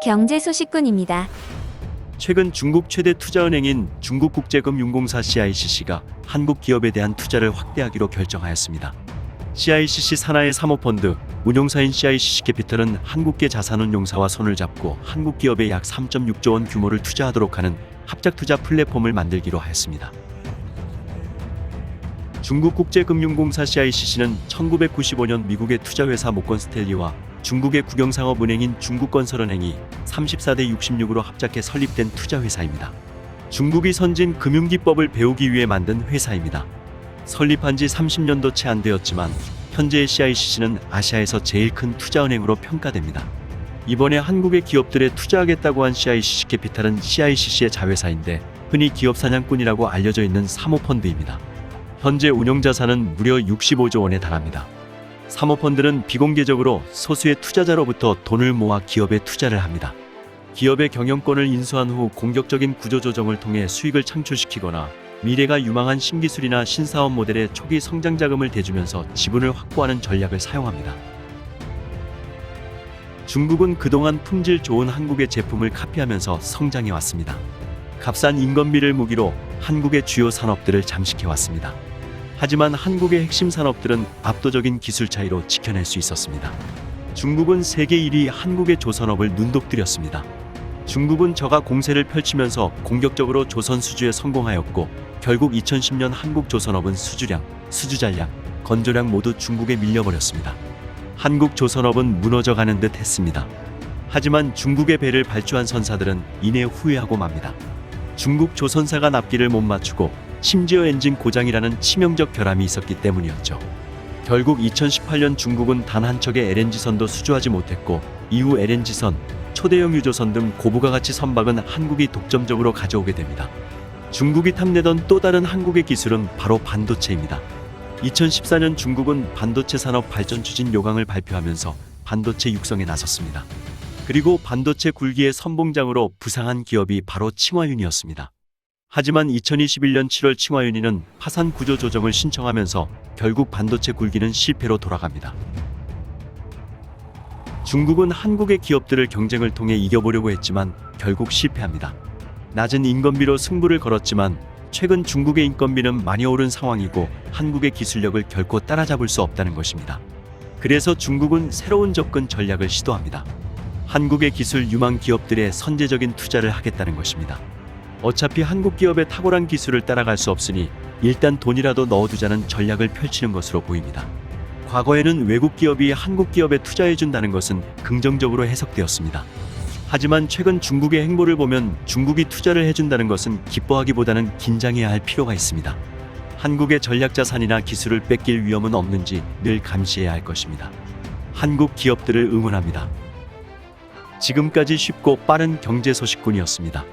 경제 소식꾼입니다. 최근 중국 최대 투자은행인 중국국제금융공사 CICC가 한국 기업에 대한 투자를 확대하기로 결정하였습니다. CICC 산하의 사모펀드 운용사인 CICC 캐피털은 한국계 자산운용사와 손을 잡고 한국 기업에 약 3.6조 원 규모를 투자하도록 하는 합작 투자 플랫폼을 만들기로 하였습니다. 중국국제금융공사 CICC는 1995년 미국의 투자회사 모건 스탠리와 중국의 국영상업 은행인 중국건설은행이 34대 66으로 합작해 설립된 투자회사입니다. 중국이 선진 금융기법을 배우기 위해 만든 회사입니다. 설립한 지 30년도 채 안 되었지만 현재의 CICC는 아시아에서 제일 큰 투자은행으로 평가됩니다. 이번에 한국의 기업들에 투자하겠다고 한 CICC 캐피탈은 CICC의 자회사인데 흔히 기업 사냥꾼이라고 알려져 있는 사모펀드입니다. 현재 운용 자산은 무려 65조 원에 달합니다. 사모펀드는 비공개적으로 소수의 투자자로부터 돈을 모아 기업에 투자를 합니다. 기업의 경영권을 인수한 후 공격적인 구조 조정을 통해 수익을 창출시키거나 미래가 유망한 신기술이나 신사업 모델의 초기 성장 자금을 대주면서 지분을 확보하는 전략을 사용합니다. 중국은 그동안 품질 좋은 한국의 제품을 카피하면서 성장해 왔습니다. 값싼 인건비를 무기로 한국의 주요 산업들을 잠식해 왔습니다. 하지만 한국의 핵심 산업들은 압도적인 기술 차이로 지켜낼 수 있었습니다. 중국은 세계 1위 한국의 조선업을 눈독들였습니다. 중국은 저가 공세를 펼치면서 공격적으로 조선 수주에 성공하였고 결국 2010년 한국 조선업은 수주량, 수주잔량, 건조량 모두 중국에 밀려버렸습니다. 한국 조선업은 무너져가는 듯 했습니다. 하지만 중국의 배를 발주한 선사들은 이내 후회하고 맙니다. 중국 조선사가 납기를 못 맞추고 심지어 엔진 고장이라는 치명적 결함이 있었기 때문이었죠. 결국 2018년 중국은 단 한 척의 LNG선도 수주하지 못했고 이후 LNG선, 초대형 유조선 등 고부가 가치 선박은 한국이 독점적으로 가져오게 됩니다. 중국이 탐내던 또 다른 한국의 기술은 바로 반도체입니다. 2014년 중국은 반도체 산업 발전 추진 요강을 발표하면서 반도체 육성에 나섰습니다. 그리고 반도체 굴기의 선봉장으로 부상한 기업이 바로 칭화윤이었습니다. 하지만 2021년 7월 칭화윤이는 파산 구조 조정을 신청하면서 결국 반도체 굴기는 실패로 돌아갑니다. 중국은 한국의 기업들을 경쟁을 통해 이겨보려고 했지만 결국 실패합니다. 낮은 인건비로 승부를 걸었지만 최근 중국의 인건비는 많이 오른 상황이고 한국의 기술력을 결코 따라잡을 수 없다는 것입니다. 그래서 중국은 새로운 접근 전략을 시도합니다. 한국의 기술 유망 기업들의 선제적인 투자를 하겠다는 것입니다. 어차피 한국 기업의 탁월한 기술을 따라갈 수 없으니 일단 돈이라도 넣어두자는 전략을 펼치는 것으로 보입니다. 과거에는 외국 기업이 한국 기업에 투자해 준다는 것은 긍정적으로 해석되었습니다. 하지만 최근 중국의 행보를 보면 중국이 투자를 해준다는 것은 기뻐하기보다는 긴장해야 할 필요가 있습니다. 한국의 전략 자산이나 기술을 뺏길 위험은 없는지 늘 감시해야 할 것입니다. 한국 기업들을 응원합니다. 지금까지 쉽고 빠른 경제 소식군이었습니다.